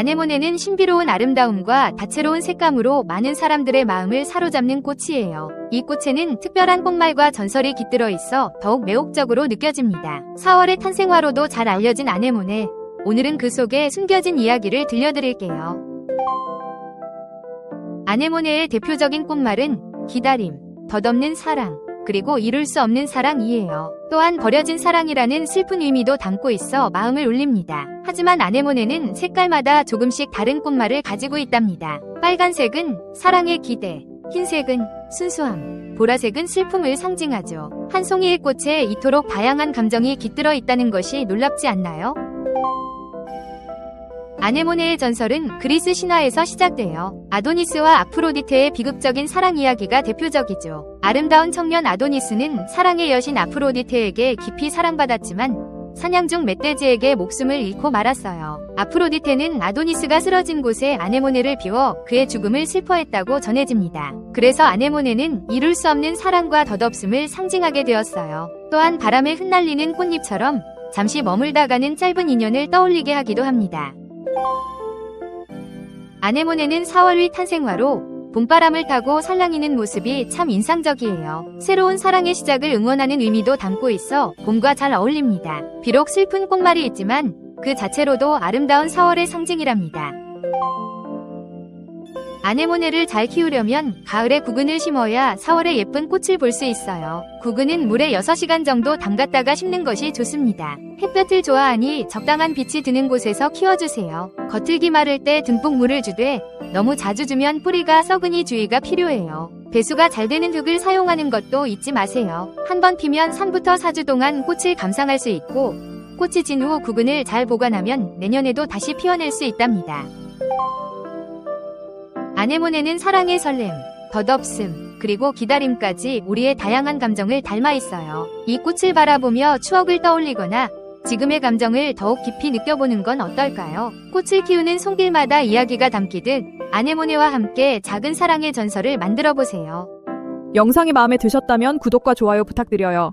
아네모네는 신비로운 아름다움과 다채로운 색감으로 많은 사람들의 마음을 사로잡는 꽃이에요. 이 꽃에는 특별한 꽃말과 전설이 깃들어 있어 더욱 매혹적으로 느껴집니다. 4월의 탄생화로도 잘 알려진 아네모네. 오늘은 그 속에 숨겨진 이야기를 들려드릴게요. 아네모네의 대표적인 꽃말은 기다림, 덧없는 사랑, 그리고 이룰 수 없는 사랑이에요. 또한 버려진 사랑이라는 슬픈 의미도 담고 있어 마음을 울립니다. 하지만 아네모네는 색깔마다 조금씩 다른 꽃말을 가지고 있답니다. 빨간색은 사랑의 기대, 흰색은 순수함, 보라색은 슬픔을 상징하죠. 한 송이의 꽃에 이토록 다양한 감정이 깃들어 있다는 것이 놀랍지 않나요? 아네모네의 전설은 그리스 신화에서 시작돼요. 아도니스와 아프로디테의 비극적인 사랑 이야기가 대표적이죠. 아름다운 청년 아도니스는 사랑의 여신 아프로디테에게 깊이 사랑받았지만 사냥 중 멧돼지에게 목숨을 잃고 말았어요. 아프로디테는 아도니스가 쓰러진 곳에 아네모네를 비워 그의 죽음을 슬퍼했다고 전해집니다. 그래서 아네모네는 이룰 수 없는 사랑과 덧없음을 상징하게 되었어요. 또한 바람에 흩날리는 꽃잎처럼 잠시 머물다가는 짧은 인연을 떠올리게 하기도 합니다. 아네모네는 4월의 탄생화로 봄바람을 타고 살랑이는 모습이 참 인상적이에요. 새로운 사랑의 시작을 응원하는 의미도 담고 있어 봄과 잘 어울립니다. 비록 슬픈 꽃말이 있지만 그 자체로도 아름다운 4월의 상징이랍니다. 아네모네를 잘 키우려면 가을에 구근을 심어야 4월에 예쁜 꽃을 볼 수 있어요. 구근은 물에 6시간 정도 담갔다가 심는 것이 좋습니다. 햇볕을 좋아하니 적당한 빛이 드는 곳에서 키워주세요. 겉을기 마를 때 듬뿍 물을 주되 너무 자주 주면 뿌리가 썩으니 주의가 필요해요. 배수가 잘 되는 흙을 사용하는 것도 잊지 마세요. 한 번 피면 3부터 4주 동안 꽃을 감상할 수 있고 꽃이 진 후 구근을 잘 보관하면 내년에도 다시 피어낼 수 있답니다. 아네모네는 사랑의 설렘, 덧없음, 그리고 기다림까지 우리의 다양한 감정을 담아 있어요. 이 꽃을 바라보며 추억을 떠올리거나 지금의 감정을 더욱 깊이 느껴보는 건 어떨까요? 꽃을 키우는 손길마다 이야기가 담기듯 아네모네와 함께 작은 사랑의 전설을 만들어 보세요. 영상이 마음에 드셨다면 구독과 좋아요 부탁드려요.